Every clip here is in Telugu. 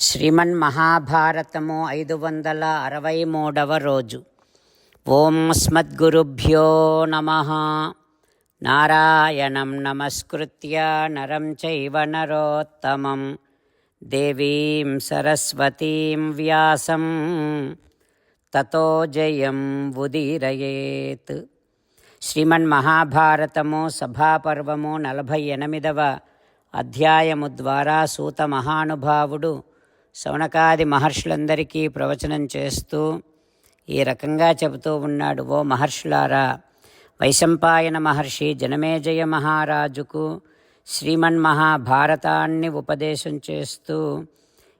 శ్రీమన్ మహాభారతము ఐదు వందల అరవై మూడవ రోజు. ఓం స్మద్గురుభ్యో నమ. నారాయణం నమస్కృత్య నరం చైవ నరోత్తమం. దేవీం సరస్వతీం వ్యాసం. తతో జయం ఉదీరయేత్. శ్రీమన్ మహాభారతము సభాపర్వము నలభై ఎనిమిదవ అధ్యాయము ద్వారా సూత మహానుభావుడు శౌనకాది మహర్షులందరికీ ప్రవచనం చేస్తూ ఈ రకంగా చెబుతూ ఉన్నాడు ఓ మహర్షులారా వైశంపాయన మహర్షి జనమేజయ మహారాజుకు శ్రీమన్ మహాభారతాన్ని ఉపదేశం చేస్తూ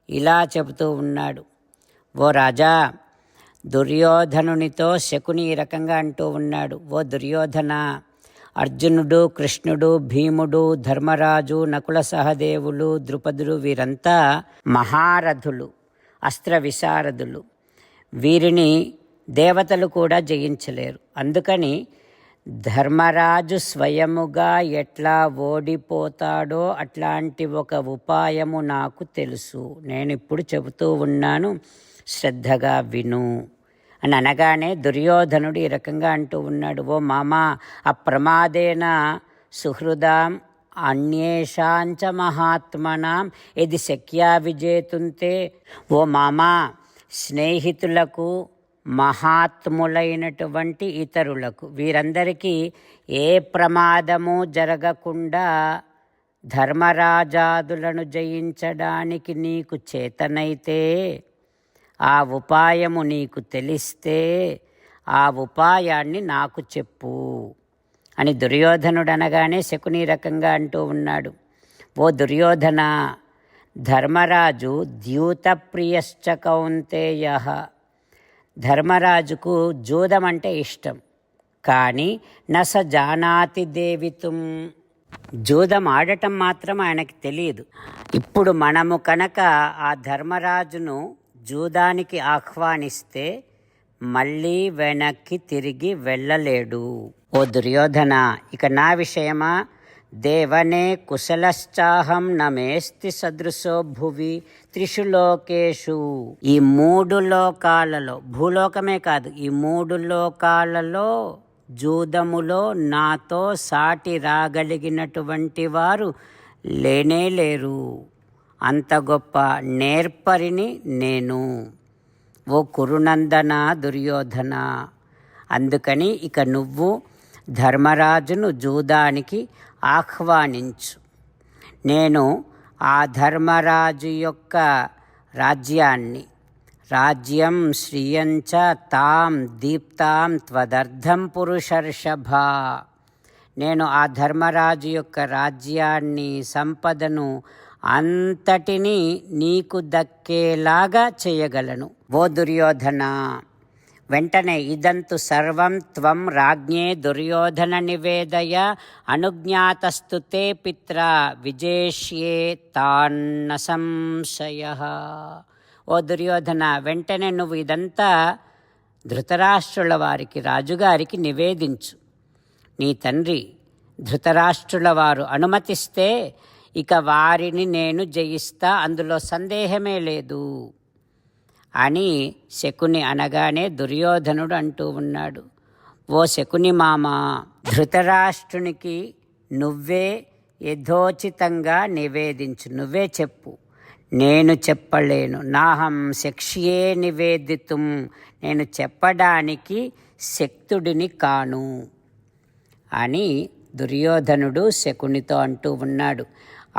ఇలా చెబుతూ ఉన్నాడు. ఓ రాజా దుర్యోధనునితో శకుని ఈ రకంగా అంటూ ఉన్నాడు ఓ దుర్యోధన అర్జునుడు కృష్ణుడు భీముడు ధర్మరాజు నకుల సహదేవులు ద్రుపదులు వీరంతా మహారథులు అస్త్ర విశారథులు వీరిని దేవతలు కూడా జయించలేరు. అందుకని ధర్మరాజు స్వయముగా ఎట్లా ఓడిపోతాడో అట్లాంటి ఒక ఉపాయము నాకు తెలుసు. నేను ఇప్పుడు చెబుతూ ఉన్నాను. శ్రద్ధగా విను. అని అనగానే దుర్యోధనుడు ఈ రకంగా అంటూ ఉన్నాడు ఓ మామ అప్రమాదేన సుహృదాం అన్యేషాంచ మహాత్మనాం ఇది శక్యా విజేతుంతే. ఓ మామ స్నేహితులకు మహాత్ములైనటువంటి ఇతరులకు వీరందరికీ ఏ ప్రమాదము జరగకుండా ధర్మరాజాదులను జయించడానికి నీకు చేతనైతే. ఆ ఉపాయము నీకు తెలిస్తే ఆ ఉపాయాన్ని నాకు చెప్పు. అని దుర్యోధనుడు అనగానే శకుని రకంగా అంటూ ఉన్నాడు. ఓ దుర్యోధన ధర్మరాజు ద్యూతప్రియశ్చ కౌంతేయ. ధర్మరాజుకు జూదం అంటే ఇష్టం కానీ నస జానాతి దేవితం. జూదం ఆడటం మాత్రం ఆయనకి తెలియదు. ఇప్పుడు మనము కనుక ఆ ధర్మరాజును జూదానికి ఆహ్వానిస్తే మళ్ళీ వెనక్కి తిరిగి వెళ్ళలేడు. ఓ దుర్యోధన ఇక నా విషయమా? దేవనే కుశలశ్చాహం నమేస్తి సదృశో భువి త్రిషు లోకేషు ఈ మూడు లోకాలలో భూలోకమే కాదు ఈ మూడు లోకాలలో జూదములో నాతో సాటి రాగలిగినటువంటి వారు లేనే లేరు. అంత గొప్ప నేర్పరిని నేను. ఓ కురునందన దుర్యోధన అందుకని ఇక నువ్వు ధర్మరాజును జూదానికి ఆహ్వానించు. నేను ఆ ధర్మరాజు యొక్క రాజ్యాన్ని రాజ్యం శ్రియంచ తాం దీప్తాం త్వదర్థం పురుషర్షభ. నేను ఆ ధర్మరాజు యొక్క రాజ్యాన్ని సంపదను అంతటినీ నీకు దక్కేలాగా చేయగలను. ఓ దుర్యోధన వెంటనే ఇదంతు సర్వం త్వం రాజ్ఞే దుర్యోధన నివేదయ అనుజ్ఞాతస్తుతే పిత్ర విజేష్యే తాన్న సంశయ. ఓ దుర్యోధన వెంటనే నువ్వు ఇదంతా ధృతరాష్ట్రుల వారికి రాజుగారికి నివేదించు. నీ తండ్రి ధృతరాష్ట్రుల వారు అనుమతిస్తే ఇక వారిని నేను జయిస్తా అందులో సందేహమే లేదు అని శకుని అనగానే దుర్యోధనుడు అంటూ ఉన్నాడు. ఓ శకుని మామ ధృతరాష్ట్రునికి నువ్వే యథోచితంగా నివేదించు నువ్వే చెప్పు. నేను చెప్పలేను నాహం శక్ష్యే నివేదితం నేను చెప్పడానికి శక్తుడిని కాను అని దుర్యోధనుడు శకునితో అంటూ ఉన్నాడు.